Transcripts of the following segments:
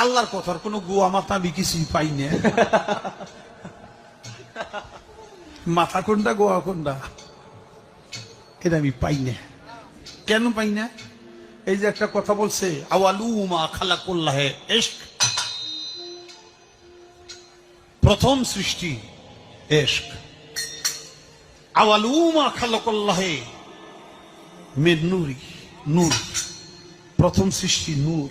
আল্লাহর কথার কোনো গোয়া মাথা আমি পাই না। মাথা কোনটা গোয়া কোনটা? এটা আমি পাই না। কেন পাই না? এই যে একটা কথা বলছে, আওয়ালু মা খালা এশক প্রথম সৃষ্টি এশক আওয়ালু মা খালা করলাহে মেদ নুরি, নূর। প্রথম সৃষ্টি নূর।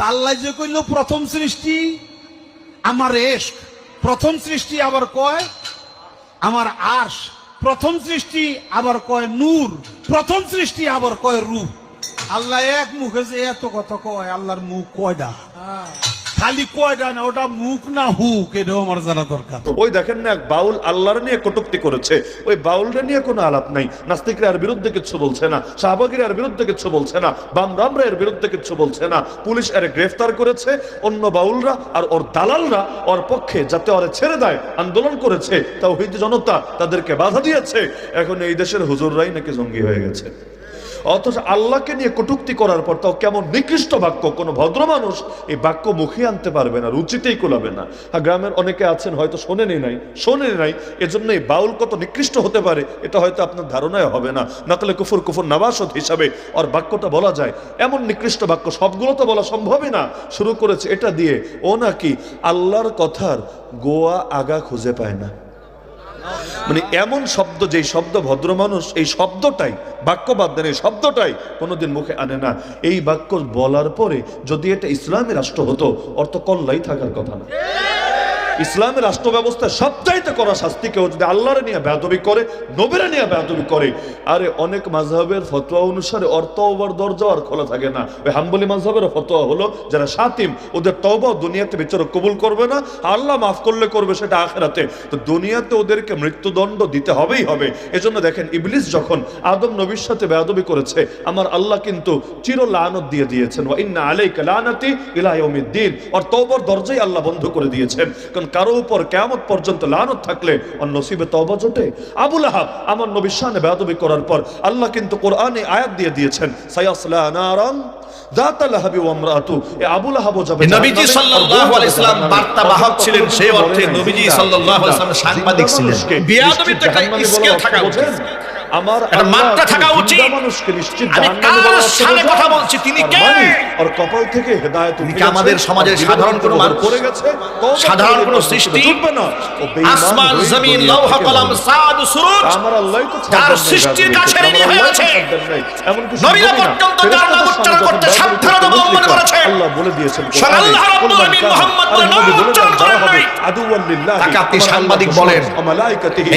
তাল্লাই যে কইল, প্রথম সৃষ্টি আমার এস প্রথম সৃষ্টি আবার কয় আমার আশ, প্রথম সৃষ্টি আবার কয় নূর, প্রথম সৃষ্টি আবার কয় রূপ। আল্লাহ এক মুখে যে এত কথা কয়, আল্লাহর মুখ কয়টা খালি কয়টা না ওটা মুখ না হুক, এটাও আমার জানা দরকার। ওই দেখেন না এক বাউল আল্লাহর নিয়ে কটুক্তি করেছে। ওই বাউলরে নিয়ে কোনো আলাপ নাই। নাস্তিকরা এর বিরুদ্ধে কিছু বলছে না, শাহবাগিরা এর বিরুদ্ধে কিছু বলছে না, বামরামরা এর বিরুদ্ধে কিছু বলছে না। পুলিশ এর গ্রেফতার করেছে, অন্য বাউলরা আর ওর দালালরা ওর পক্ষে যাতে ওরে ছেড়ে দেয়, আন্দোলন করেছে, তাওহীদ জনতা তাদেরকে বাধা দিয়েছে। এখন এই দেশের হুজুররাই নাকি জঙ্গি হয়ে গেছে। অথচ আল্লাহকে নিয়ে কটুক্তি করার পর তাও কেমন নিকৃষ্ট বাক্য, কোনো ভদ্র মানুষ এই বাক্য মুখে আনতে পারবে না, রুচিতেই কোলাবে না। আর গ্রামের অনেকে আছেন, হয়তো শোনেনি নাই শোনেনি নাই, এজন্য এই বাউল কত নিকৃষ্ট হতে পারে, এটা হয়তো আপনার ধারণায় হবে না। না তাহলে কুফুর কুফুর নাবাসদ হিসাবে আর বাক্যটা বলা যায়। এমন নিকৃষ্ট বাক্য সবগুলো তো বলা সম্ভবই না। শুরু করেছে এটা দিয়ে, ও নাকি আল্লাহর কথার গোয়া আগা খুঁজে পায় না। মানে এমন শব্দ, যেই শব্দ ভদ্র মানুষ, এই শব্দটাই বাক্য বাদ দেন এই শব্দটাই কোনোদিন মুখে আনে না। এই বাক্য বলার পরে যদি এটা ইসলামী রাষ্ট্র হতো, অর্থ কল্লাই থাকার কথা না। ইসলামের রাষ্ট্র ব্যবস্থা সবচাইতে করা শাস্তি কেউ যদি আল্লাহরে নিয়ে বেয়াদবি করে, নবীরা নিয়ে বেয়াদবি করে, আরে অনেক মাঝহের ফতোয়া অনুসারে ওর তওবার দরজা আর খোলা থাকে না। ওই হাম্বলি মাঝহের ফতোয়া হলো, যারা সাতিম ওদের তওবা দুনিয়াতে বিচারক কবুল করবে না, আল্লাহ মাফ করলে করবে সেটা আখেরাতে। তো দুনিয়াতে ওদেরকে মৃত্যুদণ্ড দিতে হবেই হবে। এজন্য দেখেন, ইবলিস যখন আদম নবীর সাথে বেয়াদবি করেছে, আমার আল্লাহ কিন্তু চির লানত দিয়ে দিয়েছেন। ওয়া ইন্না আলাইকা লানাতি ইলা ইয়াউমিদ্দিন। আর তওবার দরজাই আল্লাহ বন্ধ করে দিয়েছেন। কারণ একজন কারও উপর কেমন পর্যন্ত লানত থাকলে অন্য নসিবে তবা জোটে। আবুল আহাব আমার নবী শানে বেদবি করার পর আল্লাহ কিন্তু কোরআনে আয়াত দিয়ে দিয়েছেন সায়াসলা তিনি ওর কপাল থেকে হেদায়েত উঠে আমাদের সমাজের সাধারণ কোনো মানুষ? করে গেছে, সাধারণ কোনো সৃষ্টি? জুটবে না। আসমান জমিন লৌহা কলম সাদ সুরুজ আমার আল্লাহই তো নাই সৃষ্টির কাছে ঋণী হয়ে আছে এমনকি নবীরা পর্যন্ত তার নাম উচ্চারণ করতে সাবধানতা অবলম্বন করেছে। আল্লাহ বলে দিয়েছেন আল্লাহ রাব্বুল আলামিন মুহাম্মদ নবী উচ্চারণ করেন তাকে আপনি সাংবাদিক বলেন।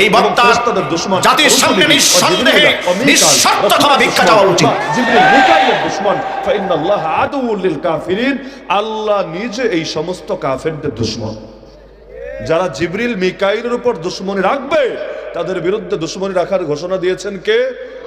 এই বক্তার জাতির সামনে নিঃসন্দেহে ক্ষমা ভিক্ষা উচিত। আল্লাহ নিজে এই সমস্ত কাফেরদের দুশ্মন। যারা জিবরিল মিকাইলের উপর দুশ্মনী রাখবে তাদের বিরুদ্ধে দুশ্মনী রাখার ঘোষণা দিয়েছেন কে?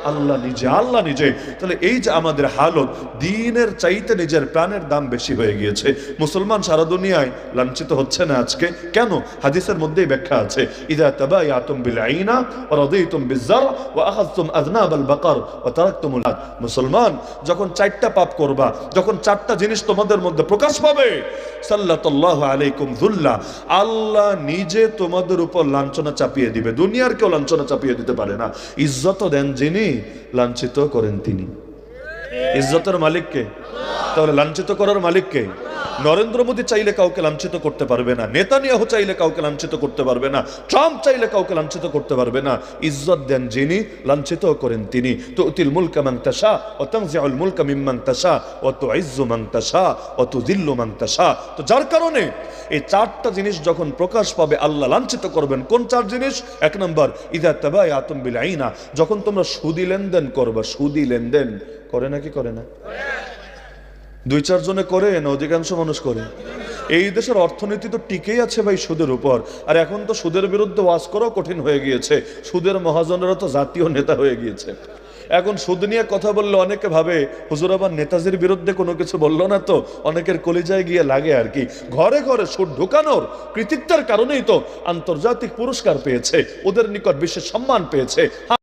আল্লাহ নিজে আল্লাহ নিজে। তাহলে এই যে আমাদের হালত, দিনের চাইতে নিজের প্রাণের দাম বেশি হয়ে গিয়েছে। মুসলমান সারা দুনিয়ায় লাঞ্ছিত হচ্ছে না আজকে। কেন? হাদিসের মধ্যেই ব্যাখ্যা আছে, ইদা তাবায়াতুম বিল আইনা ওয়া রাদিতুম বিজার ওয়া আখাযতুম আযনাব আল বাকার ওয়া তারাকতুমুল মুসলমান, যখন চারটা পাপ করবা, যখন চারটা জিনিস তোমাদের মধ্যে প্রকাশ পাবে সাল্লাল্লাহু আলাইকুম যুল্লা, আল্লাহ নিজে তোমাদের উপর লাঞ্ছনা চাপিয়ে দিবে। দুনিয়ার কেউ লাঞ্ছনা চাপিয়ে দিতে পারে না। ইজ্জত দেন যিনি লাঞ্ছিত করেন তিনি। ইজ্জতের মালিককে? তাহলে লাঞ্ছিত করার মালিককে? নরেন্দ্র মোদী চাইলে কাউকে লাঞ্ছিত করতে পারবে না, নেতানিয়াহু চাইলে কাউকে লাঞ্ছিত করতে পারবে না, ট্রাম্প চাইলে কাউকে লাঞ্ছিত করতে পারবে না, ইজ্জত দেন যিনি, লাঞ্ছিত করেন তিনি। তো উতিল মুলকা মান তাশা ও তানজিউল মুলকা মিম্মান তাশা ও তো ইজ্জু তাশা ও তো দিল্লু তো যার কারণে এই চারটা জিনিস যখন প্রকাশ পাবে, আল্লাহ লাঞ্ছিত করবেন। কোন চার জিনিস? এক নম্বর ইদা তাবায়াতুম বিল আইনা, যখন তোমরা সুদি লেনদেন করবা, সুদি লেনদেন, করে নাকি করে না? দুই চার জনে করে, না অধিকাংশ মানুষ করে? এই দেশের অর্থনীতি তো টিকেই আছে ভাই সুদের উপর। আর এখন তো সুদের বিরুদ্ধে ওয়াজ করাও কঠিন হয়ে গিয়েছে। সুদের মহাজনেরা তো জাতীয় নেতা হয়ে গিয়েছে। এখন সুদ নিয়ে কথা বললে অনেকে ভাবে, হুজুর আবার নেতাজির বিরুদ্ধে কোনো কিছু বলল না তো? অনেকের কলিজায় গিয়ে লাগে আর কি। ঘরে ঘরে সুদ ঢুকানোর কৃতিত্বের কারণেই তো আন্তর্জাতিক পুরস্কার পেয়েছে। ওদের নিকট বিশেষ সম্মান পেয়েছে।